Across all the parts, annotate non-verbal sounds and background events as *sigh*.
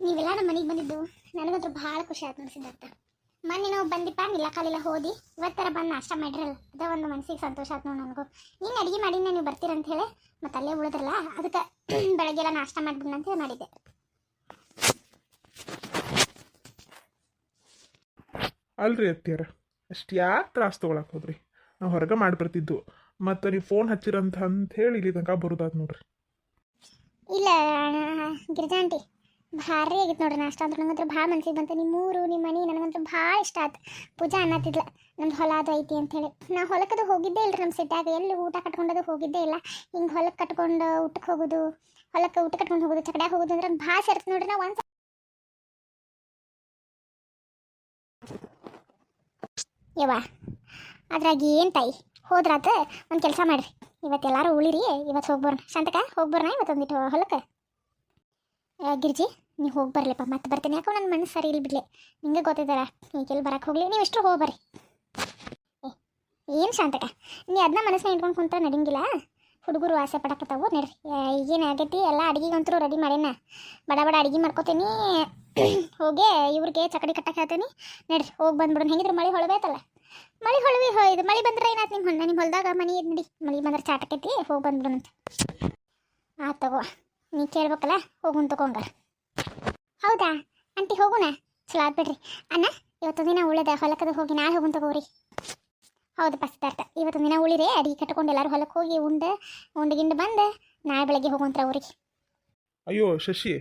ನೀವೆಲ್ಲ ನಮ್ಮ ಮನೆಗೆ ಬಂದಿದ್ದು ನನಗಂತೂ ಭಾಳ ಖುಷಿ ಆಯ್ತು ನೋಡಿ ಸಿದ್ಧಾರ್ಥ. ಮೊನ್ನೆ ನಾವು ಬಂದಿಪ್ಪ ನಿಲ್ಲಕಾಲಿಲ್ಲ ಹೋದಿ. ಇವತ್ತರ ಬಂದು ನಾಷ್ಟ ಮಾಡಿರಲ್ಲ ಅದ ಒಂದು ಮನಸ್ಸಿಗೆ ಸಂತೋಷ ಆಯ್ತು ನೋಡಿ ನನಗೂ. ನೀನು ಅಡುಗೆ ಮಾಡಿನ ನೀವು ಬರ್ತೀರಂತ ಹೇಳಿ ಮತ್ತೆ ಅಲ್ಲೇ ಉಳಿದ್ರಲ್ಲ ಅದಕ್ಕೆ *clears throat* ಬೆಳಗ್ಗೆಲ್ಲ ನಾಷ್ಟ ಮಾಡಿಬಿಡೋಣ ಅಂತ ಹೇಳಿ ಮಾಡಿದ್ದೆ. ಅಲ್ರಿ ಅತ್ತಿಯರ ಅಷ್ಟು ಯಾಕೆ ತ್ರಾಸ ತೊಗೊಳಕ್ಕೆ ಹೋದ್ರಿ? ನಾವು ಹೊರಗೆ ಮಾಡಿ ಬರ್ತಿದ್ದು ಮತ್ತು ನೀವು ಫೋನ್ ಹಚ್ಚಿರಂತ ಅಂತ ಹೇಳಿ ಇಲ್ಲಿ ತನಕ ಬರೋದಾದ್ ನೋಡ್ರಿ. ಇಲ್ಲ ಗಿರಿಜಾ ಆಂಟಿ. ಭಾರಿ ಆಗಿತ್ತು ನೋಡ್ರಿ ನಾಷ್ಟ. ಅಂದ್ರೆ ನಂಗಂತೂ ಭಾಳ ಮನ್ಸಿಗೆ ಬಂತು. ನಿಮ್ಮ ಊರು, ನಿಮ್ಮ ಮನೆ ನನಗಂತೂ ಭಾಳ ಇಷ್ಟ ಆಯ್ತು. ಪೂಜಾ ಅನ್ನತ್ತಿದ್ಲ ನಮ್ದು ಹೊಲ ಅದು ಐತಿ ಅಂತ ಹೇಳಿ ನಾ ಹೊಲಕ್ಕದು ಹೋಗಿದ್ದೇ ಇಲ್ರಿ ನಮ್ಮ ಸಿಟ್ಟಾಗ ಎಲ್ಲಿ ಊಟ ಕಟ್ಕೊಂಡದು ಹೋಗಿದ್ದೇ ಇಲ್ಲ. ಹಿಂಗೆ ಹೊಲಕ್ಕೆ ಕಟ್ಕೊಂಡು ಊಟಕ್ಕೆ ಹೋಗೋದು, ಹೊಲಕ್ಕೆ ಊಟ ಕಟ್ಕೊಂಡು ಹೋಗೋದು, ಚಕಡ್ಯಾಗ ಹೋಗೋದು ಅಂದ್ರೆ ಭಾಳ ಸೇರ್ತು ನೋಡ್ರಿ. ನಾ ಒಂದು ಯವ್ವ, ಅದ್ರಾಗ ಏನು ತಾಯಿ? ಹೋದ್ರಾತ ಒಂದು ಕೆಲಸ ಮಾಡ್ರಿ. ಇವತ್ತು ಎಲ್ಲರೂ ಉಳಿರಿ ಇವತ್ತು ಹೋಗ್ಬರ್ನ ಶಾಂತಕ ಹೋಗ್ಬರ್ನ ಇವತ್ತೊಂದಿಟ್ಟು ಹೊಲಕ್ಕೆ? ಗಿರ್ಜಿ ನೀವು ಹೋಗಿ ಬರಲಿಪ್ಪ ಮತ್ತೆ ಬರ್ತೀನಿ. ಯಾಕೋ ನನ್ನ ಮನಸ್ಸು ಸರಿ ಇಲ್ಲಿ ಬಿಡ್ಲಿ. ನಿಂಗೆ ಗೊತ್ತಿದ್ದಾರ ಈಗೆಲ್ಲಿ ಬರಕ್ಕೆ ಹೋಗ್ಲಿ. ನೀವು ಎಷ್ಟು ಹೋಗಿ ಬರ್ರಿ. ಏನು ಶಾಂತಕ? ನೀ ಅದನ್ನ ಮನಸ್ಸಿನ ಇಟ್ಕೊಂಡು ಕುಂತ ನಡಿಂಗಿಲ್ಲ. ಹುಡುಗರು ಆಸೆ ಪಡಕತ್ತಾವು, ನಡ್ರಿ. ಈಗೇನು ಆಗೈತಿ? ಎಲ್ಲ ಅಡುಗೆಗಂತೂ ರೆಡಿ ಮಾಡ್ಯಾನ ಬಡ ಬಡ ಅಡಿಗೆ ಮಾಡ್ಕೋತೀನಿ. *clears throat* ಹೋಗಿ ಇವ್ರಿಗೆ ಚಕಡಿ ಕಟ್ಟಕ್ಕೆ ಹೇಳ್ತೀನಿ. ನಡ್ರಿ, ಹೋಗಿ ಬಂದ್ಬಿಡೋಣ. ಹೆಂಗಿದ್ರು ಮಳೆ ಹೊಳಬೇತಲ್ಲ? ಮಳೆ ಹೊಳವಿ ಇದು ಮಳೆ ಬಂದ್ರೆ ಏನಾಯ್ತು ನಿಮ್ಮ ಹೊಲ ನಿಮ್ಮ ಹೊಲದಾಗ? ಮನೆ ನಡಿ. ಮಳೆ ಬಂದ್ರೆ ಚಾಟಕೈತಿ, ಹೋಗಿ ಬಂದ್ಬಿಡೋಣಂತ. ಆ ತಗೋ. ನೀ ಕೇಳ್ಬೇಕಲ್ಲ? ಹೋಗುನ್ ತಗೊಂಗ. ಹೌದಾ? ಆಂಟಿ ಹೋಗೋಣ ಚಲೋ ಆಗ್ಬಿಡ್ರಿ ಅಣ್ಣ ಇವತ್ತು ದಿನ ಉಳಿದ ಹೊಲಕ್ಕದ ಹೋಗಿ ನಾಳೆ ಹೋಗುನ್ ತಗೋರಿ. ಹೌದು ಸಿದ್ಧಾರ್ಥ ಇವತ್ತು ದಿನ ಉಳಿರಿ ಅಡಿಗೆ ಕಟ್ಕೊಂಡು ಎಲ್ಲರೂ ಹೊಲಕ್ಕೆ ಹೋಗಿ ಉಂಡ ಉಂಡಗಿಂಡ ಬಂದ ನಾಳೆ ಬೆಳಗ್ಗೆ ಹೋಗುವಂತ್ರ ಅವ್ರಿಗೆ ಅಯ್ಯೋ ಶಶಿ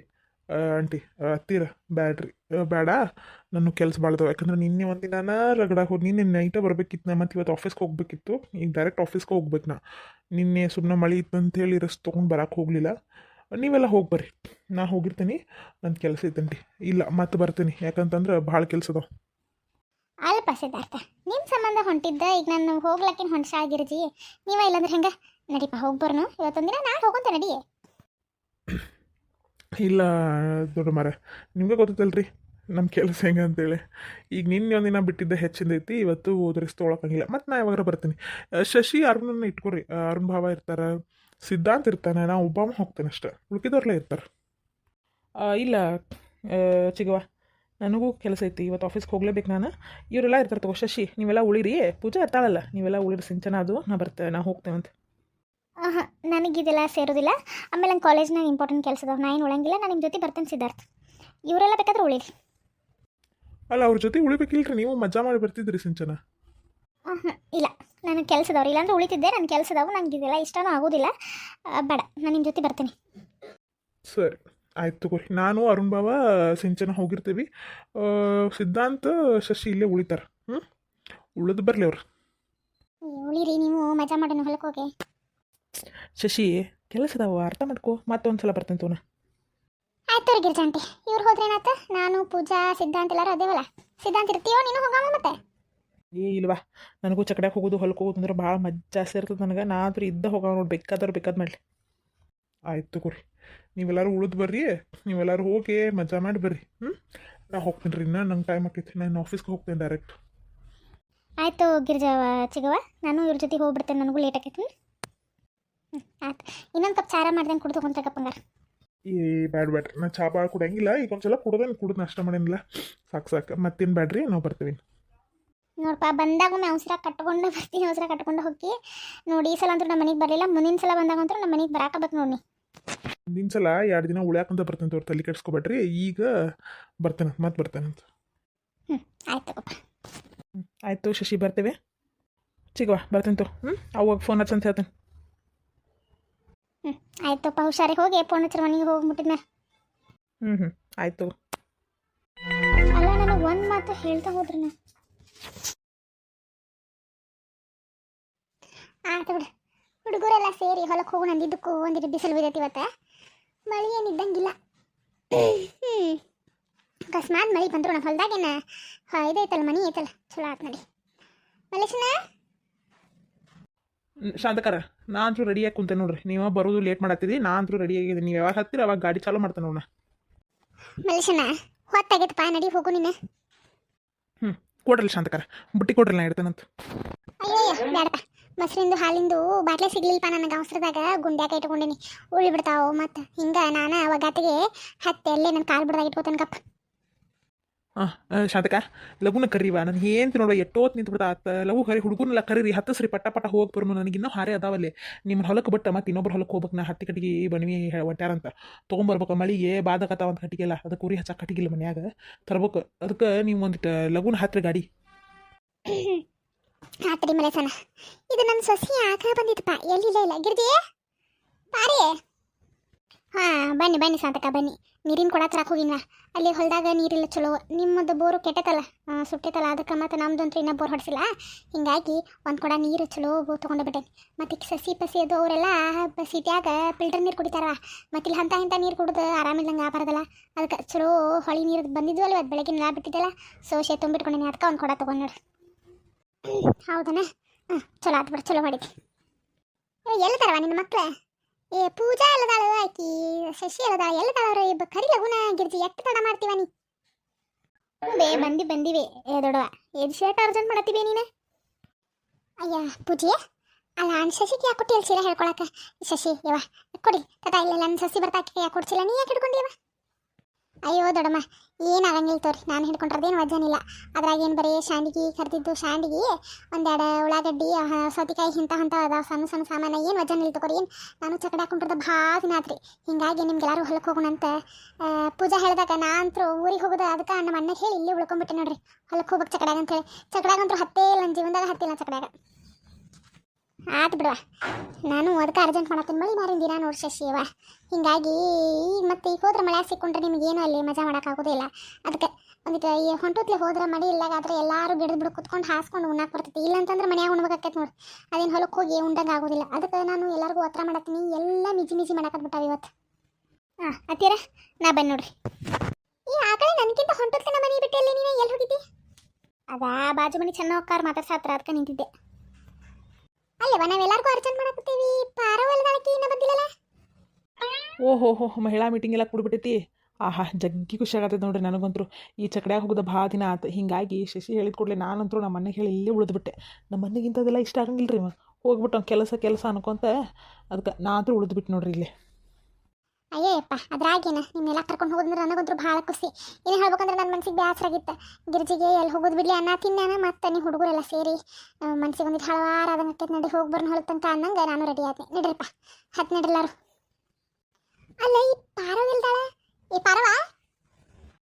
ಆಂಟಿ ಆ, ಅತ್ತೀರ ಬ್ಯಾಡ್ರಿ. ಬೇಡ ನನ್ನ ಕೆಲಸ ಭಾಳದವ ಯಾಕಂದ್ರೆ ನಿನ್ನೆ ಒಂದಿನ ರಗಡ ಹೋಗಿ ನಿನ್ನೆ ನೈಟೇ ಬರ್ಬೇಕಿತ್ತು ನಾ ಮತ್ತು ಇವತ್ತು ಆಫೀಸ್ಗೆ ಹೋಗ್ಬೇಕಿತ್ತು. ಈಗ ಡೈರೆಕ್ಟ್ ಆಫೀಸ್ಗೆ ಹೋಗ್ಬೇಕು ನಾ. ನಿನ್ನೆ ಸುಮ್ಮನೆ ಮಳೆ ಇತ್ತು ಅಂತ ಹೇಳಿ ರಸ್ ತೊಗೊಂಡು ಬರಕ್ಕೆ ಹೋಗಲಿಲ್ಲ. ನೀವೆಲ್ಲ ಹೋಗಿ ಬರ್ರಿ. ನಾ ಹೋಗಿರ್ತೀನಿ. ನನ್ನ ಕೆಲಸ ಐತಂಟಿ ಇಲ್ಲ ಮತ್ತೆ ಬರ್ತೀನಿ. ಯಾಕಂತಂದ್ರೆ ಭಾಳ ಕೆಲಸ ಅದಾವ. ಅಲ್ಪ ಸಿದ್ಧಾರ್ಥ ನಿಮ್ಮ ಸಂಬಂಧ ಹೊಂಟಿದ್ದ ಈಗ ನಾನು ಹೋಗ್ಲಕ್ಕಿನ ಹೊಂಟ್ಸ ಆಗಿರ್ಜಿ ನೀವ ಇಲ್ಲಂದ್ರೆ ಹೆಂಗ? ನಡಿಪ ಹೋಗ್ಬರ್ನು ಇವತ್ತೊಂದಿನ ನಾಳೆ ಹೋಗಂತ ನಡಿ ಇಲ್ಲ ದೊಡ್ಡ ಮರ ನಿಮಗೆ ಗೊತ್ತೈತಲ್ರಿ ನಮ್ಮ ಕೆಲಸ ಹೆಂಗೆ ಅಂತೇಳಿ. ಈಗ ನಿನ್ನೆ ಒಂದಿನ ಬಿಟ್ಟಿದ್ದ ಹೆಚ್ಚಿಂದ ಐತಿ ಇವತ್ತು ಓದ್ರಿಸ್ ತೊಗೊಳಕ್ಕಂಗಿಲ್ಲ ಮತ್ತು ನಾ ಯಾವಾಗ ಬರ್ತೀನಿ. ಶಶಿ ಅರುಣನ್ನ ಇಟ್ಕೊರಿ. ಅರುಣ್ ಭಾವ ಇರ್ತಾರೆ. ಸಿದ್ಧಾಂತ ಇರ್ತಾನೆ ನಾ ಒಬ್ಬಾಮ ಹೋಗ್ತೇನೆ ಅಷ್ಟೇ. ಉಳ್ಕಿದವ್ರಲ್ಲೇ ಇರ್ತಾರೆ. ಇಲ್ಲ ಚಿಗವ ನನಗೂ ಕೆಲಸ ಐತಿ ಇವತ್ತು ಆಫೀಸ್ಗೆ ಹೋಗ್ಲೇಬೇಕು ನಾನು. ಇವರೆಲ್ಲ ಇರ್ತಾರೆ ತಗೋ ಶಶಿ ನೀವೆಲ್ಲ ಉಳಿರಿ. ಪೂಜಾ ಇರ್ತಾಳಲ್ಲ ನೀವೆಲ್ಲ ಉಳಿರಿ ಸಿಂಚನ ಅದು ನಾ ಬರ್ತೇವೆ ನಾ ಹೋಗ್ತೇವೆ ಅಂತ. ಹಾಂ ನನಗಿದೆಲ್ಲ ಸೇರೋದಿಲ್ಲ. ಆಮೇಲೆ ನಂಗೆ ಕಾಲೇಜ್ನಾಗ ಇಂಪಾರ್ಟೆಂಟ್ ಕೆಲಸ ಅದಾವ ನಾ ಏನು ಉಳಂಗಿಲ್ಲ ನಾನು ನಿಮ್ಮ ಜೊತೆ ಬರ್ತೇನೆ ಸಿದ್ಧಾರ್ಥ. ಇವರೆಲ್ಲ ಬೇಕಾದ್ರೆ ಉಳಿರಿ. ಅಲ್ಲ ಅವ್ರ ಜೊತೆ ಉಳಿಬೇಕಿಲ್ರಿ ನೀವು ಮಜಾ ಮಾಡಿ ಬರ್ತಿದ್ರಿ ಸಿಂಚನ. ಹಾಂ ಇಲ್ಲ. ನನಗೆ ಕೆಲಸದವ್ರು. ಇಲ್ಲಾಂದ್ರೆ ಉಳಿತಿದ್ದೆ ನನ್ನ ಕೆಲಸದವು ನನಗೆ ಇದೆಲ್ಲ ಇಷ್ಟನೂ ಆಗೋದಿಲ್ಲ. ಬೇಡ ನಾನು ನಿಮ್ಮ ಜೊತೆ ಬರ್ತೀನಿ. ಸರಿ ಆಯ್ತು ತಗೋರಿ. ನಾನು ಅರುಣ್ ಬಾಬಾ ಸಿಂಚನ ಹೋಗಿರ್ತೀವಿ. ಸಿದ್ಧಾಂತ ಶಶಿ ಇಲ್ಲೇ ಉಳಿತಾರೆ. ಹ್ಞೂ ಉಳಿದು ಬರಲಿ ಅವ್ರು. ಉಳಿರಿ ನೀವು ಮಜಾ ಮಾಡೋಣ ಹೊಲಕ್ಕೆ ಹೋಗಿ. ಶಶಿ ಕೆಲಸದವ ಅರ್ಥ ಮಾಡ್ಕೋ. ಮತ್ತೊಂದು ಸಲ ಬರ್ತೇನೆ ತೋನ ಆಯ್ತು ಗಿರ್ಜಾಂಟಿ. ಇವ್ರು ಹೋದ್ರೆ ಏನಾತ ನಾನು ಪೂಜಾ ಸಿದ್ಧಾಂತ ಎಲ್ಲರೂ ಅದೇವಲ್ಲ ಸಿದ್ಧಾಂತ ಇರ್ತೀಯೋ ನೀನು ಹೋಗಮ್ಮ ಮತ್ತೆ? ಏ ಇಲ್ವಾ? ನನಗೂ ಚಕಡ್ಯಾಗ ಹೋಗೋದು ಹೊಲಕ್ಕೆ ಹೋಗೋದು ಅಂದ್ರೆ ಭಾಳ ಜಾಸ್ತಿ ಇರ್ತದೆ ನನಗೆ. ನಾ ಆದ್ರೂ ಇದ್ದ ಹೋಗ ನೋಡಿ ಬೇಕಾದ್ರೆ ಬೇಕಾದ ಮಾಡಲಿ. ಆಯ್ತು ತಗೋರಿ. ನೀವೆಲ್ಲರೂ ಉಳಿದು ಬರ್ರಿ ನೀವೆಲ್ಲರೂ ಹೋಗಿ ಮಜಾ ಮಾಡಿ ಬರ್ರಿ. ಹ್ಞೂ ನಾ ಹೋಗ್ತೀನಿ ರೀ ಇನ್ನೂ ನಂಗೆ ಟೈಮ್ ಆಗ್ತೈತಿ ನಾನು ಆಫೀಸ್ಗೆ ಹೋಗ್ತೇನೆ ಡೈರೆಕ್ಟ್ ಆಯಿತು ಗಿರ್ಜವ ಚಿಗವ ನಾನು ಇವ್ರ ಜೊತೆ ಹೋಗ್ಬಿಡ್ತೇನೆ ನನಗೂ ಲೇಟ್ ಆಗೈತಿ ಹ್ಞೂ ಆಯ್ತು. ಇನ್ನೊಂದು ಕಪ್ ಚಾರ ಮಾಡ್ದಂಗೆ ಕುಡ್ದು ಹಂಗಾರೆ ಈ ಬ್ಯಾಡ್ ಬ್ಯಾಡ್ರಿ. ನಾ ಚಾ ಭಾಳ ಕುಡಂಗಿಲ್ಲ ಈಗ ಒಂದ್ಸಲ ಕುಡ್ದೇನು ಕುಡ್ದು ನಾಷ್ಟ ಮಾಡೇನಿಲ್ಲ. ಸಾಕು ಸಾಕು. ಮತ್ತೇನು ಬ್ಯಾಡ್ರಿ? ನಾವು ಬರ್ತೀವಿ. ನೋಡಪ್ಪ ಬಂದಾಗೊಮ್ಮೆ ಅವಸರ ಕಟ್ಕೊಂಡು ಬರ್ತೀನಿ ಅವಸರ ಕಟ್ಕೊಂಡು ಹೋಗಿ. ನೋಡಿ ಈ ಸಲ ಅಂತೂ ನಮ್ಮ ಮನೆಗೆ ಬರಲಿಲ್ಲ. ಮುಂದಿನ ಸಲ ಬಂದಾಗ ಅಂತೂ ನಮ್ಮ ಮನೆಗೆ ಬರಾಕಬೇಕು ನೋಡಿ ಮುಂದಿನ ಸಲ ಎರಡು ದಿನ ಉಳ್ಯಾಕಂತ ಬರ್ತೇನೆ ತೋರ್ ತಲೆ ಕೆಡ್ಸ್ಕೊಬೇಡ್ರಿ. ಈಗ ಬರ್ತೇನೆ ಮತ್ತೆ ಬರ್ತೇನೆ ಅಂತ. ಹ್ಞೂ ಆಯ್ತು ತಗೋಪ್ಪ. ಆಯಿತು ಶಶಿ ಬರ್ತೇವೆ. ಚಿಗವಾ ಬರ್ತೇನೆ ತೋ. ಹ್ಞೂ ಅವಾಗ ಫೋನ್ ಹಚ್ಚಂತ ಹೇಳ್ತೇನೆ. ಹ್ಞೂ ಆಯ್ತಪ್ಪ ಹುಷಾರಿಗೆ ಹೋಗಿ ಫೋನ್ ಹಚ್ಚಿರ ಮನೆಗೆ ಹೋಗ್ಬಿಟ್ಟಿದ್ನ ಹ್ಞೂ ಹ್ಞೂ ಆಯ್ತು ಅಲ್ಲ ನನಗೆ ಒಂದು ಮಾತು ಹೇಳ್ತಾ ಹೋದ್ರಿ ನಾ ಆಯ್ತು ಬಿಡು. ಹುಡುಗರೆಲ್ಲ ಸೇರಿ ಹೊಲಕ್ಕೆ ಹೋಗೋಣ ಅಂದಿದ್ದಕ್ಕೂ ಒಂದಿಟ್ಟು ಬಿಸಿಲು ಬಿದ್ದೈತಿ ಇವತ್ತು. ಮಳೆ ಏನಿದ್ದಂಗಿಲ್ಲ ಹ್ಞೂ ಅಕಸ್ಮಾತ್ ಮಳಿ ಬಂದ್ರು ನಮ್ಮ ಹೊಲ್ದಾಗೇನ ಇದೈತಲ್ಲ ಮನಿ ಐತಲ್ಲ. ಚಲೋ ಆತ್ ನಡಿ. ಮಲೇಶನ ಶಾಂತಕಾರ ನಾ ಅಂತೂ ರೆಡಿಯಾಗಿ ಕುಂತೆ ನೋಡ್ರಿ. ನೀವು ಬರೋದು ಲೇಟ್ ಮಾಡತ್ತಿದ್ರಿ ನಾ ಅಂತೂ ರೆಡಿ ಆಗಿದೆ ನೀವು ಯಾವಾಗ ಹತ್ತಿರ ಅವಾಗ ಗಾಡಿ ಚಾಲೂ ಮಾಡ್ತೇನೆ ನೋಡ ಮಲೇಶನ ಹೊತ್ತಾಗೈತಪ್ಪ ನಡಿ ಹೋಗು ನೀನು. ಹ್ಞೂ ಕೊಡ್ರಲ್ಲ ಶಾಂತಕಾರ. ಬುಟ್ಟಿ ಕೊಡ್ರಲ್ಲ ನಾ ಇಡ್ತೇನಂತ. ಅಯ್ಯೋ ಬೇಡಪ್ಪ ಮೊಸರಿಂದು ಹಾಲಿಂದು ಬಾಟ್ಲೆ ಸಿಗ್ಲಿಲ್ಪ ನನಗೆ ಅವಸರದಾಗ? ಗುಂಡ್ಯಾಕ ಇಟ್ಕೊಂಡಿನಿ. ಉಳಿ ಬಿಡ್ತಾವು ಮತ್ತು. ಹಿಂಗೆ ನಾನು ಒಗಾತಿಗೆ ಹತ್ತೆ ಅಲ್ಲೇ ನನ್ನ ಕಾಲು ಬಿಡ್ದಾಗ ಇಟ್ಕೋತೇನೆ ಕಪ್ಪ. ಹಾಂ ಶಾಂತಕ ಲಗುನ ಕರೀವ. ನಾನು ಏನು ನೋಡುವ ಎಷ್ಟೋತ್ ನಿಂತು ಬಿಡ್ತಾ ಆತ. ಲಗು ಕರಿ ಹುಡುಗರ್ನೆಲ್ಲ ಕರೀರಿ ಹತ್ತಸ್ರಿ ಪಟ್ಟ ಪಟ್ಟ ಹೋಗಿ ಬರ್ಮ ನನಗಿನ್ನೂ ಹಾರೆ ಅದಾವಲ್ಲಿ. ನಿಮ್ಮ ಹೊಲಕ್ಕೆ ಬಿಟ್ಟ ಮತ್ತು ಇನ್ನೊಬ್ರು ಹೊಲಕ್ಕೆ ಹೋಗ್ಬೇಕು. ನಾ ಹತ್ತಿ ಕಟ್ಟಿಗೆ ಬಣವಿ ಒಟ್ಟಾರಂತ ತೊಗೊಂಬರ್ಬೇಕು ಮಳಿಗೆ ಬಾದಕತ್ತಾವ ಅಂತ ಕಟ್ಟಿಗೆಲ್ಲ. ಅದಕ್ಕೆ ಉರಿ ಹಚ್ಚ ಕಟ್ಟಿಗಿಲ್ಲ ಮನ್ಯಾಗ. ತರ್ಬೇಕು. ಅದಕ್ಕೆ ನೀವು ಒಂದಿಟ್ಟು ಲಘುನ ಹತ್ತಿರ ಗಾಡಿ. ಆತಡಿ ಮಲೆಸನ ಇದು ನನ್ನ ಸೊಸಿ ಆಕ ಬಂದಿತ್ತಪ್ಪ ಎಲ್ಲಿಲ್ಲ ಇಲ್ಲ ಗಿರ್ಜಿ, ಬಾರಿ. ಹಾ, ಬನ್ನಿ ಬನ್ನಿ ಸಾಧಕ ಬನ್ನಿ. ನೀರಿನ ಕೊಡ ತರಕ್ಕೆ ಹೋಗಿನ ಅಲ್ಲಿ ಹೊಲದಾಗ ನೀರಿಲ್ಲ ಚಲೋ. ನಿಮ್ಮದು ಬೋರು ಕೆಟ್ಟತಲ್ಲ. ಸುಟ್ಟೈತಲ್ಲ. ಅದಕ್ಕೆ ಮತ್ತು ನಮ್ದಂತೂ ಇನ್ನೂ ಬೋರ್ ಹೊಡಿಸಿಲ್ಲ. ಹಿಂಗಾಗಿ ಒಂದು ಕೊಡ ನೀರು ಚಲೋ ತೊಗೊಂಡು ಬಿಟ್ಟೇನಿ ಮತ್ತು ಈಗ ಸಸಿ ಪಸಿ ಅದು ಅವರೆಲ್ಲ ಸಿಟಿಯಾಗ ಫಿಲ್ಟರ್ ನೀರು ಕುಡಿತಾರ ಮತ್ತು ಇಲ್ಲಿ ಹಂತ ಹಿಂತ ನೀರು ಕುಡಿದು ಆರಾಮಿಲ್ಲಂಗೆ ಆಗಬಾರ್ದಲ್ಲ. ಅದಕ್ಕೆ ಚಲೋ ಹೊಳಿ ನೀರು ಬಂದಿದ್ವಲ್ಲ ಅದು ಬೆಳಗ್ಗೆ ನಾ ಬಿಟ್ಟಿದ್ದಲ್ಲ ಸೋಶೆ ತುಂಬಿಟ್ಕೊಂಡಿನಿ. ಅದಕ್ಕೆ ಒಂದು ಕೊಡ ತೊಗೊಂಡು ಹೌದನ? ಹಾಂ ಚಲೋ ಆತು ಬಿಡು, ಚಲೋ ಮಾಡಿದ್ವಿ ಎಲ್ಲದಾರವ ನಿನ್ನ ಮಕ್ಳ? ಏ, ಪೂಜಾ ಎಲ್ಲದಾಳ, ಆಕಿ ಶಶಿ ಎಲ್ಲದಾಳ ಎಲ್ಲದಾಳವ್ರ ಇಬ್ಬ ಕರಿ ಲಗುನ ಗಿರ್ಜಿ, ಎಷ್ಟು ತಡ ಮಾಡ್ತೀವ ನೀ? ಬೇ, ಬಂದಿ, ಬಂದಿವೆ. ಏ ದೊಡವ ಏನ್ ಶರ್ಟ್ ಅರ್ಜೆಂಟ್ ಮಾಡತ್ತೀವಿ ನೀನ? ಅಯ್ಯ ಪೂಜೆ ಅಲ್ಲ ಅಣ್ಣ ಶಶಿಗೆ ಯಾಕೆ ಕೊಟ್ಟಿಲ್ಲ ಸೀರೆ ಹೇಳ್ಕೊಳಕ? ಶಶಿ ಯವ ಕೊಡಿ. ತದ ಇಲ್ಲ ನನ್ನ ಸಸಿ ಬರ್ತಾಕೆ ಯಾಕೆ ಕೊಡ್ಸಿಲ್ಲ. ನೀ ಯಾಕೆ ಹಿಡ್ಕೊಂಡಿವ ಅಯ್ಯೋ ದೊಡಮ್ಮ ಏನಾಗಂಗಿಲ್ಲ ತೋರಿ. ನಾನು ಹಿಡ್ಕೊಂಡ್ರದೇನು ವಜನಿಲ್ಲ ಅದ್ರಾಗ ಏನು ಬರೀ ಶಾಂಡಿಗೆ ಕರೆದಿದ್ದು ಶಾಂಡಿಗೆ, ಒಂದೆರಡು ಉಳ್ಳಾಗಡ್ಡಿ ಸೌತಿಕಾಯಿ ಇಂಥ ಹಂತ ಅದ ಸಣ್ಣ ಸಣ್ಣ ಸಾಮಾನು ಏನು ವಜನ ಇಲ್ಲ ತಗೋರಿ. ಏನು ನಾನು ಚಕಡೆ ಹಾಕೊಂಡ್ರದ ಭಾಳ ದಿನ ಆತ್ರಿ. ಹಿಂಗಾಗಿ ನಿಮ್ಗೆಲ್ಲರೂ ಹೊಲಕ್ಕೆ ಹೋಗೋಣಂತ. ಪೂಜಾ ಹೇಳಿದಾಗ ನಾ ಅಂತೂ ಊರಿಗೆ ಹೋಗೋದು ಅದಕ್ಕೆ ನಮ್ಮ ಅಣ್ಣ ಹೇಳಿ ಇಲ್ಲಿ ಉಳ್ಕೊಂಬಿಟ್ಟೆ ನೋಡ್ರಿ. ಹೊಲಕ್ಕೆ ಹೋಗ್ಬೇಕು ಚಕಡ್ಯಾಗ ಅಂತೇಳಿ ಚಕಡಾಗ ಅಂತೂ ಹತ್ತೇ ಇಲ್ಲ ನನ್ನ ಜೀವನದಾಗ ಹತ್ತಿಲ್ಲ ಚಕಡ್ಯಾಗ. ಆತು ಬಿಡುವ. ನಾನು ಅದಕ್ಕೆ ಅರ್ಜೆಂಟ್ ಮಾಡತ್ತೀನಿ ಮಳಿ ಮಾರಿನ ದಿನ ನೋಡಿ ಶಶಿಯವ ಹಿಂಗಾಗಿ ಮತ್ತೆ ಈಗ ಹೋದ್ರೆ ಮಳೆ ಸಿಕ್ಕೊಂಡ್ರೆ ನಿಮಗೇನು ಅಲ್ಲಿ ಮಜಾ ಆಗೋದಿಲ್ಲ ಅದಕ್ಕೆ ಒಂದಿಟ್ಟು ಈ ಹೊಂಟುತ್ಲೆ ಹೋದ್ರೆ ಮಡಿ ಇಲ್ಲಾಗಾದ್ರೆ ಎಲ್ಲರೂ ಗಿಡದ ಬಿಡು ಕುತ್ಕೊಂಡು ಹಾಸ್ಕೊಂಡು ಉಣ್ಣಾಕ್ ಬರ್ತೈತಿ. ಇಲ್ಲ ಅಂತಂದ್ರೆ ಮನ್ಯಾಗ ಉಣ್ಬೇಕಾಕೈತೆ ನೋಡಿ. ಅದೇನು ಹೊಲಕ್ಕೆ ಹೋಗಿ ಉಂಡಂಗೆ ಆಗೋದಿಲ್ಲ. ಅದಕ್ಕೆ ನಾನು ಎಲ್ಲರಿಗೂ ಒತ್ತಡ ಮಾಡತ್ತೀನಿ ಎಲ್ಲ ಮಿಜಿ ಮಿಜಿ ಮಾಡಕತ್ಬಿಟ್ಟಾವ ಇವತ್ತು. ಹಾಂ ಅತ್ತೀರ ನಾ ಬನ್ನಿ ನೋಡ್ರಿ. ಈ ಆಕಳೆ ನನಗಿಂತ ಹೊಂಟುತ್ಲೆ ನಮ್ಮ ಮನೆ ಬಿಟ್ಟಲ್ಲಿ ನೀನು? ಎಲ್ಲಿ ಹೋಗಿದ್ದಿ? ಅದಾ, ಬಾಜು ಮನೆ ಚೆನ್ನ ಹೋಗ್ಕಾರ ಮಾತಾಡ್ಸಾತ್ರ. ಅದಕ್ಕೆ ನಿಂತಿದ್ದೆ. ಅಲ್ಲವ, ನಾವೆಲ್ಲರಿಗೂ ಅರ್ಜೆಂಟ್ ಮಾಡಕತ್ತೀವಿ. ಪಾರವಲ್ದಾಳಕ್ಕೆ ಇನ್ನ ಬಂದಿಲ್ಲಲ್ಲ ಮಹಿಳಾ ಮೀಟಿಂಗ್ ಎಲ್ಲ ಕೂಡ್ಬಿಟ್ಟೈತಿ ಆಹಾ, ಜಗ್ಗಿ ಖುಷಿ ಆಗತ್ತೈತೆ ನೋಡ್ರಿ ನನಗಂತೂ ಈ ಚಕಡ್ಯಾಗ ಹೋಗೋದು ಭಾಳ ದಿನ ಆತು. ಹಿಂಗಾಗಿ ಶಶಿ ಹೇಳಿದ ಕೂಡಲೇ ನಾನಂತೂ ನಮ್ಮ ಮನೆಗೆ ಹೇಳಿ ಇಲ್ಲೇ ಉಳಿದ್ಬಿಟ್ಟೆ. ನಮ್ಮ ಮನೆಗಿಂತದೆಲ್ಲ ಇಷ್ಟ ಆಗಂಗಿಲ್ಲ ರೀ ಹೋಗ್ಬಿಟ್ಟು ಕೆಲಸ ಕೆಲಸ ಅನ್ಕೊಂತ ಅದಕ್ಕೆ ನಾ ಅಂತೂ ಉಳಿದ್ಬಿಟ್ಟು ನೋಡ್ರಿ ಇಲ್ಲಿ. ಅಯ್ಯಪ್ಪ ಅದ್ರಾಗೇನ ನಿಮ್ಮೆಲ್ಲ ಕರ್ಕೊಂಡು ಹೋಗೋದಂದ್ರೆ ನನಗಂತೂ ಭಾಳ ಖುಷಿ. ಏನು ಹೇಳ್ಬೇಕಂದ್ರೆ ನನ್ನ ಮನ್ಸಿಗೆ ಬೇಸರಾಗಿತ್ತು ಗಿರ್ಜಿಗೆ ಎಲ್ಲಿ ಹೋಗೋದು ಬಿಡ್ಲಿ ಅನ್ನ ತಿನ್ನಾನ ಮತ್ತೆ ನೀವು ಹುಡುಗರೆಲ್ಲ ಸೇರಿ ಮನ್ಸಿಗೆ ಒಂದಿಟ್ಟು ಹಳವಾರ ಅದನ್ನ ಆಕೈತೆ ನಡಿ ಹೋಗಿ ಬರ್ನ ಹೊಳ ತನಕ ಅನ್ನಂಗೆ ನಾನು ರೆಡಿ ಆದ್ನಿ. ನಡ್ರಿಪ್ಪ, ಹತ್ತು ನಡ್ರಿಲ್ಲಾರು ಅಲ್ಲ, ಈ ಪಾರವಿಲ್ದಾಳ ಈ ಪಾರವ?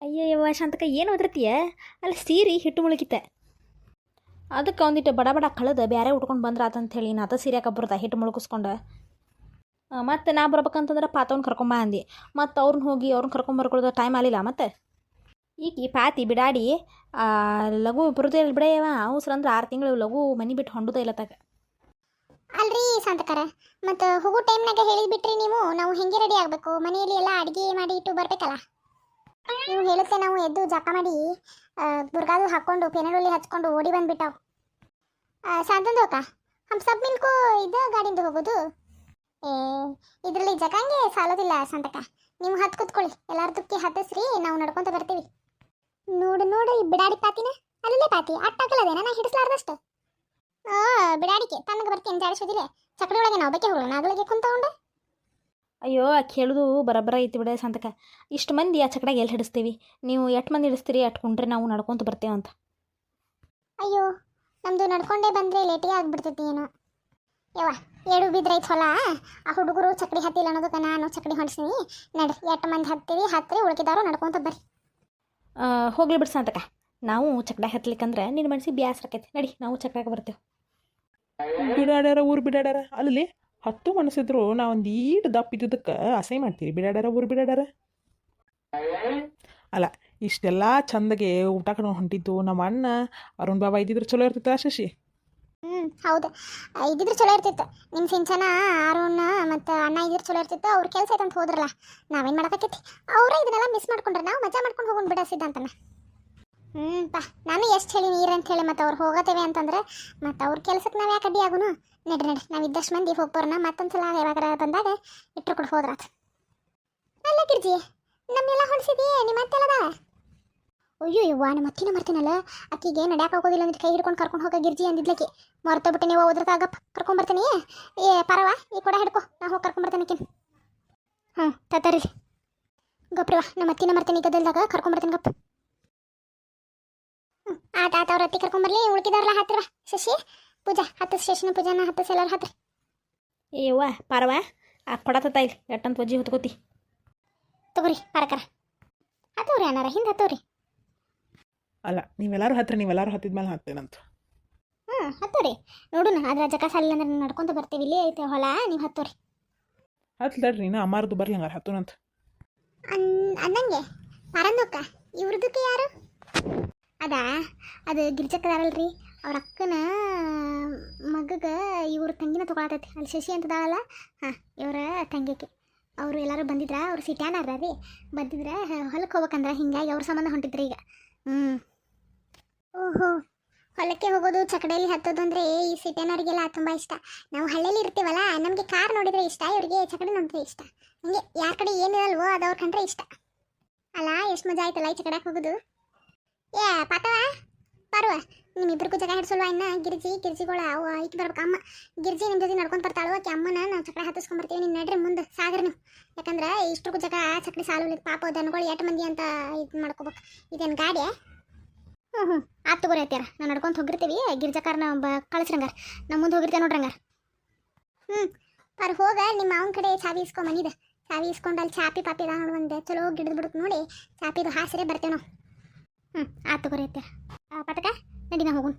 ಅಯ್ಯಯ್ಯವ ಶಾಂತಕ ಏನು ಓದಿರ್ತೀಯ ಅಲ್ಲಿ, ಸೀರೆ ಹಿಟ್ಟು ಮುಳುಗಿತ್ತೆ. ಅದಕ್ಕೆ ಒಂದಿಟ್ಟು ಬಡ ಬಡ ಕಳೆದ ಬೇರೆ ಉಟ್ಕೊಂಡು ಬಂದ್ರೆ ಆತಂತ ಹೇಳಿ ನಾ ಅದ ಸೀರೆ ಕಬ್ಬರ್ದ ಹಿಟ್ಟು ಮುಳುಗಿಸ್ಕೊಂಡು. ಮತ್ತು ನಾ ಬರ್ಬೇಕಂತಂದ್ರೆ ಪಾತವ್ನ ಕರ್ಕೊಂಬ ಅಂದಿ. ಮತ್ತು ಅವ್ರನ್ನ ಹೋಗಿ ಅವ್ರನ್ನ ಕರ್ಕೊಂಬರ್ಕೊಳ್ಳೋದು ಟೈಮ್ ಆಗಲಿಲ್ಲ ಮತ್ತೆ. ಈಗ ಪಾತಿ ಬಿಡಾಡಿ ಲಘು ಬರುದೇ ಇಲ್ಲ ಬಿಡೆಯವ ಅವಸರ ಅಂದ್ರೆ ಆರು ತಿಂಗಳು ಲಘು ಮನೆ ಬಿಟ್ಟು ಹೊಂಡುದ ಇಲ್ಲ ತಗ. ಅಲ್ರಿ ಸಂತಕರ ಮತ್ತು ಹೋಗೋ ಟೈಮ್ನಾಗ ಹೇಳಿದ್ ಬಿಟ್ರಿ ನೀವು, ನಾವು ಹೆಂಗೆ ರೆಡಿ ಆಗಬೇಕು? ಮನೆಯಲ್ಲಿ ಎಲ್ಲ ಅಡುಗೆ ಮಾಡಿ ಇಟ್ಟು ಬರ್ಬೇಕಲ್ಲ? ನೀವು ಹೇಳುತ್ತೆ ನಾವು ಎದ್ದು ಜಪ ಮಾಡಿ ಬುರ್ಗಾದು ಹಾಕ್ಕೊಂಡು ಪೆನಡೊಲ್ಲಿ ಹಚ್ಕೊಂಡು ಓಡಿ ಬಂದ್ಬಿಟ್ಟಾವು. ಸಾಂತಂದು ಅಕ್ಕ, ಹಮ್ ಸಬ್ ಮಿಲ್ಕು ಇದು ಗಾಡಿಂದು ಹೋಗೋದು? ಏ ಇದರಲ್ಲಿ ಜಗಂಗೆ ಸಾಲೋದಿಲ್ಲ ಸಂತಕ ನೀವು ಹತ್ತು ಕೂತ್ಕೊಳ್ಳಿ. ಎಲ್ಲಾರು ತುಕ್ಕಿ ಹತ್ತಿಸ್ರಿ ನಾವು ನಡ್ಕೊಂತ ಬರ್ತೀವಿ. ನೋಡು ನೋಡು ಈ ಬಿಡಾಡಿ ಪಾತಿನ. ಅಲ್ಲೇ ಪಾತಿ ಅಟ್ಟಾಕಲದೇನ ನಾ ಹಿಡಿಸ್ಲಾರ್ದಷ್ಟು. ಆ ಬಿಡಾಡಿಕೆ. ತನಗೆ ಬರ್ತೀನಿ ಜಾಡಿಸೋದಿಲ್ಲ ಚಕಡಿ ಒಳಗೆ ನಾವು ಬೇಕೆ ಹೋಗೋಣ ನಾಗಳಿಗೆ ಕುಂತಗೊಂಡೆ ಅಯ್ಯೋ ಕೇಳುದು ಬರಬರ ಐತಿ ಬಿಡ ಸಂತಕ ಇಷ್ಟು ಮಂದಿ ಆ ಚಕಡಾಗ ಎಲ್ಲಿ ಹಿಡಿಸ್ತೀವಿ? ನೀವು ಎಷ್ಟು ಮಂದಿ ಹಿಡಿಸ್ತೀರಿ ಅಟ್ಕೊಂಡ್ರೆ ನಾವು ನಡ್ಕೊಂತ ಬರ್ತೇವೆ ಅಂತ ಅಯ್ಯೋ ನಮ್ಮದು ನಡ್ಕೊಂಡೇ ಬಂದ್ರೆ ಲೇಟಿಗೆ ಆಗ್ಬಿಡ್ತೈತಿ ಏನೋ. ಯವ್ವ ಏಳು ಬಿದ್ರೈತ್ ಹೊಲ? ಆ ಹುಡುಗರು ಚಕ್ಡಿ ಹತ್ತಿಲ್ಲ ಅನ್ನೋದಕ್ಕೆ ನಾನು ಚಕ್ಡಿ ಹೊಡ್ಸೀನಿ ನಡ್ರಿ ಎಷ್ಟು ಮಂದಿ ಹತ್ತೀವಿ ಹತ್ತಿರಿ ಉಳ್ಕಿದವರು ನಡ್ಕೊಂತ ಬರ್ರಿ. ಆ, ಹೋಗ್ಲಿ ಬಿಡ್ಸ ಅಂತಕ್ಕ. ನಾವು ಚಕ್ಡ ಹತ್ಲಿಕ್ಕಂದ್ರೆ ನಿನ್ನ ಮನಸ್ಸಿಗೆ ಬ್ಯಾಸರ ಆಕೈತಿ. ನಡಿ ನಾವು ಚಕ್ರಾಗ ಬರ್ತೇವೆ. ಬಿಡಾಡ್ಯಾರ ಊರು ಬಿಡಾಡ್ಯಾರ? ಅಲ್ಲಿ ಹತ್ತು ಮನಸ್ಸಿದ್ರು ನಾ ಒಂದು ಈಟ್ ದಪ್ಪ ಇದ್ದಿದ್ದಕ್ಕೆ ಅಸಹ್ಯ ಮಾಡ್ತೀರಿ ಬಿಡಾಡ್ಯಾರ ಊರು ಬಿಡಾಡ್ಯಾರ? ಅಲ್ಲ ಇಷ್ಟೆಲ್ಲ ಚಂದಗೆ ಊಟ ಕಡೆ ಹೊಂಟಿದ್ದು ನಮ್ಮ ಅಣ್ಣ ಅರುಣ್ ಬಾಬಾ ಇದ್ದಿದ್ರೆ ಚಲೋ ಇರ್ತಿತ್ತ ಶಶಿ? ಹ್ಞೂ ಹೌದು. ಇದ್ದಿದ್ರೆ ಚಲೋ ಇರ್ತಿತ್ತು. ನಿಮ್ಮ ಸಿಂಚನ ಅರುಣ್ ಮತ್ತು ಅಣ್ಣ ಇದ್ರೆ ಚಲೋ ಇರ್ತಿತ್ತು. ಅವ್ರ ಕೆಲಸ ಅಂತ ಹೋದ್ರಲ್ಲ, ನಾವೇನು ಮಾಡೋಕ್ಕೈತಿ ಅವರೇ ಇದನ್ನೆಲ್ಲ ಮಿಸ್ ಮಾಡ್ಕೊಂಡ್ರೆ ನಾವು ಮಜಾ ಮಾಡ್ಕೊಂಡು ಹೋಗೋಣ ಬಿಡ ಸಿದ್ಧಾಂತನ ಹ್ಞೂ ಪಾ, ನಾನು ಎಷ್ಟು ಹೇಳಿ ನೀರು ಅಂತ ಹೇಳಿ ಮತ್ತು ಅವ್ರು ಹೋಗತ್ತೇವೆ ಅಂತಂದ್ರೆ, ಮತ್ತು ಅವ್ರ ಕೆಲಸಕ್ಕೆ ನಾವು ಯಾಕೆ ಅಡ್ಡಿ ಆಗುನು? ನಡ್ರಿ ನಡ್ರಿ. ನಾವು ಇದ್ದಷ್ಟು ಮಂದಿ ಹೋಗ್ಬೋರ್ನ ಮತ್ತೊಂದು ಸಲ ಯಾವಾಗ ಬಂದಾಗ ಇಟ್ರು ಕೊಡು ಹೋದ್ರಾತ್. ಅಲ್ಲ ಗಿರ್ಜಿ ನಮ್ಮೆಲ್ಲ ಹೊಡ್ಸಿದಿ ನಿಮ್ಮ ಅತ್ತೆಲ್ಲದ? ಅಯ್ಯೋ ಯವ್ವ ನಮ್ಮ ಅತ್ತಿನ ಮರ್ತೀನಲ್ಲ. ಆಕಿಗೆ ನಡ್ಯಾಕ ಹೋಗೋದಿಲ್ಲ ಅಂದ್ರೆ ಕೈ ಹಿಡ್ಕೊಂಡು ಕರ್ಕೊಂಡು ಹೋಗ ಗಿರ್ಜಿ ಅಂದಿದ್ಲಕಿ ಮರ್ತೋಗ್ಬಿಟ್ಟೆ ನೀವು ಓದ್ರದಾಗ ಕರ್ಕೊಂಬರ್ತೀನಿ. ಏ ಪರವ ಈ ಕೂಡ ಹಿಡ್ಕೊ. ನಾ ಹೋಗಿ ಕರ್ಕೊಂಬರ್ತೀನಿ ಆಕಿನ. ಹ್ಞೂ ತತ್ತರಿ. ಗಪ್ರಿವ ನಮ್ಮ ಅತ್ತಿನ ಮರ್ತೀನಿ ಗದಲ್ದಾಗ ಕರ್ಕೊಂಬರ್ತೀನಿ ಗಪ್. ಹ್ಞೂ ಆತ ಆತ ಅವ್ರ ಅತ್ತಿ ಕರ್ಕೊಂಬರ್ಲಿ. ಉಳ್ಕಿದಾರಲ್ಲ ಹತ್ತಿರ ಶಶಿ. ಪೂಜಾ ಹತ್ತು ಶಶಿನ ಪೂಜಾನ ಹತ್ತು ಸಲ ಹತ್ತಿರ ಏ ಪರವ ಪಾರವ ಆ ಕೊಡತ್ತ ಇಲ್ಲಿ. ಎಟ್ಟಂತ ವಜ್ಜಿ ಹೊತ್ಕೋತಿ. ತಗೋರಿ ಪರಕರ. ಹತ್ತವ್ರಿ ಅಣ್ಣಾರ ಹಿಂದೆ ಹತ್ತವ್ರಿ ಅಲ್ಲ ನೀವೆಲ್ಲರೂ ಹತ್ತಿರ ನೀವೆಲ್ಲರೂ ಹತ್ತಿದ್ಮೇಲೆ ಹತ್ತೇನಂತ ಹ್ಞೂ ಹತ್ತೋರಿ ನೋಡೋಣ ಅದ್ರ ಜಕ ಸಾಲಿಲ್ಲ ಅಂದ್ರೆ ನಡ್ಕೊಂತ ಬರ್ತೀವಿ. ಇಲ್ಲಿ ಐತೆ ಹೊಲ ನೀವು ಹತ್ತೋರಿ. ಹತ್ಲಡ್ರಿ ನಾ ಅಮ್ಮಾರ್ದು ಬರ್ಲಿ ಹತ್ತೋನಂತ ಅಂದಂಗೆ ಅನ್ ಪರಂದೊಕ್ಕ ಇವ್ರದಕ್ಕೆ ಯಾರು? ಅದಾ ಅದು ಗಿರ್ಜಕ್ಕದಾರಲ್ರಿ ಅವ್ರ ಅಕ್ಕನ ಮಗಗ ಇವ್ರ ತಂಗಿನ ತೊಗೊಳತೈತಿ. ಅಲ್ಲಿ ಶಶಿ ಅಂತದಾವಲ್ಲ ಹಾಂ ಇವರ ತಂಗಿಗೆ. ಅವರು ಎಲ್ಲರೂ ಬಂದಿದ್ರ ಅವ್ರು ಸಿಟ್ಯಾನಾರ ರೀ. ಬಂದಿದ್ರೆ ಹೊಲಕ್ಕೆ ಹೋಗ್ಬೇಕಂದ್ರೆ ಹಿಂಗಾಗಿ ಅವ್ರ ಸಂಬಂಧ ಹೊಂಟಿದ್ರಿ ಈಗ. ಹ್ಞೂ ಓಹೋ, ಹೊಲಕ್ಕೆ ಹೋಗೋದು ಚಕಡೆಯಲ್ಲಿ ಹತ್ತೋದು ಅಂದರೆ ಈ ಸಿಟಿನವರಿಗೆಲ್ಲ ತುಂಬ ಇಷ್ಟ. ನಾವು ಹಳ್ಳಿಯಲ್ಲಿ ಇರ್ತೀವಲ್ಲ, ನಮಗೆ ಕಾರ್ ನೋಡಿದ್ರೆ ಇಷ್ಟ, ಇವರಿಗೆ ಚಕಡೆ ನೋಡಿದ್ರೆ ಇಷ್ಟ. ಹಂಗೆ ಯಾರ ಕಡೆ ಏನಿರಲ್ವೋ ಅವ್ರ ಕಂಡ್ರೆ ಇಷ್ಟ. ಅಲ್ಲ, ಎಷ್ಟು ಮಜಾ ಆಯ್ತಲ್ಲ ಈ ಚಕಡಕ್ಕೆ ಹೋಗೋದು? ಏ ಪಾತವ ಪರ್ವ, ನಿಮ್ಮಿಬ್ರಿಗೂ ಜಗ ಹಿಡ್ಸಲ್ವ ಇನ್ನ? ಗಿರ್ಜಿ, ಗಿರ್ಜಿಗಳ ಅವು ಬರ್ಬೇಕು, ಅಮ್ಮ. ಗಿರ್ಜಿ ನಿಮ್ಮ ಜೊತೆ ನಡ್ಕೊಂಡು ಬರ್ತಾಳು, ಆಕೆ ಅಮ್ಮನ ನಾವು ಚಕಡೆ ಹತ್ತಿಸ್ಕೊಂಬರ್ತೀವಿ ನೀನ್ ನಡ್ರಿ ಮುಂದೆ ಸಾಗರ್ ನೀವು ಯಾಕಂದ್ರೆ ಇಷ್ಟ್ರಿಗೂ ಜಗ ಚಕಡಿ ಸಾಲು ಪಾಪ ದನಗಳು ಎಟ್ ಮಂದಿ ಅಂತ ಇದು ಮಾಡ್ಕೋಬೇಕು. ಇದೇನು ಗಾಡಿ ಹ್ಞೂ ಹ್ಞೂ ಆತು ತಗೋರಿ ಐತ್ಯಾರ ನಾವು ನಡ್ಕೊಂತ ಹೋಗಿರ್ತೀವಿ. ಗಿರ್ಜಾಕಾರನ ಬ ಕಳಿಸ್ರಂಗಾರ. ನಮ್ಮ ಮುಂದೆ ಹೋಗಿರ್ತೇವೆ ನೋಡ್ರಂಗಾರ. ಹ್ಞೂ ಪರ್ ಹೋಗ, ನಿಮ್ಮ ಅವನ ಕಡೆ ಚಾವಿ ಇಸ್ಕೊಂಡು ಮನಿದ ಚಾವಿ ಇಸ್ಕೊಂಡು ಅಲ್ಲಿ ಚಾಪಿ ಪಾಪಿ ಅದ ನೋಡಿ ಒಂದು. ಚಲೋ ಗಿಡದ ಬಿಡುತ್ತೆ ನೋಡಿ. ಚಾಪಿದು ಹಾಸಿರೇ ಬರ್ತೇವೆ ನಾವು. ಹ್ಞೂ ಆತು ತಗೋರಿ ಐತ್ಯಾರ ಪಟಕ, ನಡಿ ನಾ ಹೋಗುನ್.